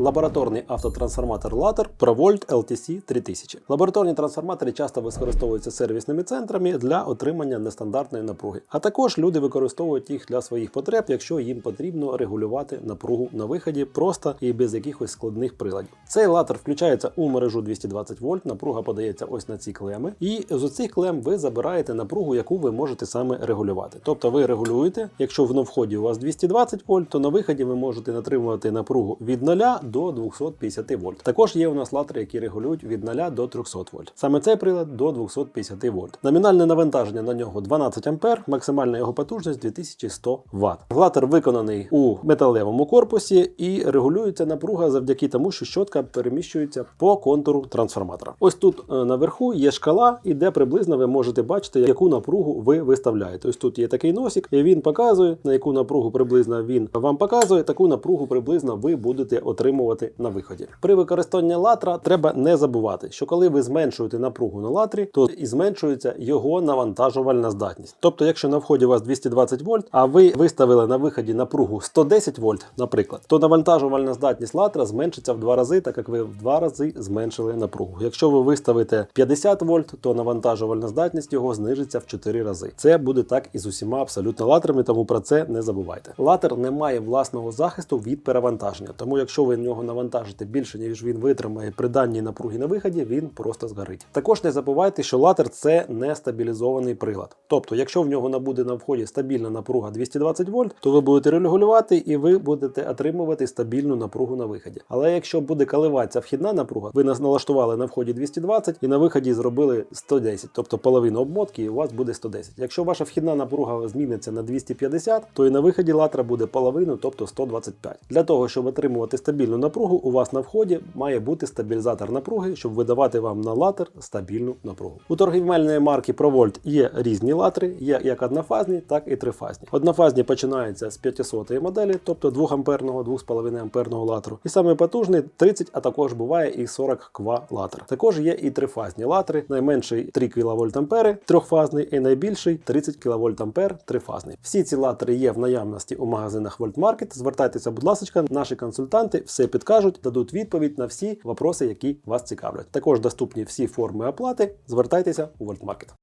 лабораторний автотрансформатор Later ProVolt LTC 3000. Лабораторні трансформатори часто використовуються сервісними центрами для отримання нестандартної напруги. А також люди використовують їх для своїх потреб, якщо їм потрібно регулювати напругу на виході просто і без якихось складних приладів. Цей латер включається у мережу 220 вольт. Напруга подається ось на ці клеми, і з цих клем ви забираєте напругу, яку ви можете саме регулювати. Тобто ви регулюєте, якщо в вході у вас 220 вольт, то на виході ви можете натримувати напругу від 0 до 250 вольт. Також є у нас латери, які регулюють від 0 до 300 вольт. Саме цей прилад до 250 вольт. Номінальне навантаження на нього 12 ампер, максимальна його потужність 2100 Вт. Латер виконаний у металевому корпусі і регулюється напруга завдяки тому, що щотка переміщується по контуру трансформатора. Ось тут е, наверху є шкала, і де приблизно ви можете бачити, яку напругу ви виставляєте. Ось тут є такий носик, і він показує, на яку напругу приблизно він вам показує, таку напругу приблизно ви будете отримувати на виході. При використанні латра треба не забувати, що коли ви зменшуєте напругу на латрі, то і зменшується його навантажувальна здатність. Тобто, якщо на вході у вас 220 вольт, а ви виставили на виході напругу 110 вольт, наприклад, то навантажувальна здатність латра зменшиться в два рази, так як ви в два рази зменшили напругу. Якщо ви виставите 50 вольт, то навантажувальна здатність його знижиться в 4 рази. Це буде так і з усіма абсолютно латрами, тому про це не забувайте. Латер не має власного захисту від перевантаження, тому якщо ви нього навантажите більше, ніж він витримає при даній напругі на виході, він просто згорить. Також не забувайте, що латер це не стабілізований прилад. Тобто, якщо в нього набуде на вході стабільна напруга 220 вольт, то ви будете регулювати і ви будете отримувати стабільну напругу на виході. Але якщо буде коливатися вхідна напруга, ви нас налаштували на вході 220 і на виході зробили 110, тобто половину обмотки, і у вас буде 110. Якщо ваша вхідна напруга зміниться на 250, то і на виході латра буде половину, тобто 125. Для того, щоб отримувати стабільну напругу, у вас на вході має бути стабілізатор напруги, щоб видавати вам на латер стабільну напругу. У торгівельної марки ProVolt є різні латри, є як однофазні, так і трифазні. Однофазні починаються з 500 моделі, тобто 2 амперного, 2,5 амперного латру. І саме потужний 30, а також буває і 40 ква латр. Також є і трифазні латри, найменший 3 кВт ампери, трьохфазний і найбільший 30 кВт ампер трифазний. Всі ці латри є в наявності у магазинах Market. Звертайтеся, будь ласка, наші консультанти все підкажуть, дадуть відповідь на всі вопроси, які вас цікавлять. Також доступні всі форми оплати. Звертайтеся у Market.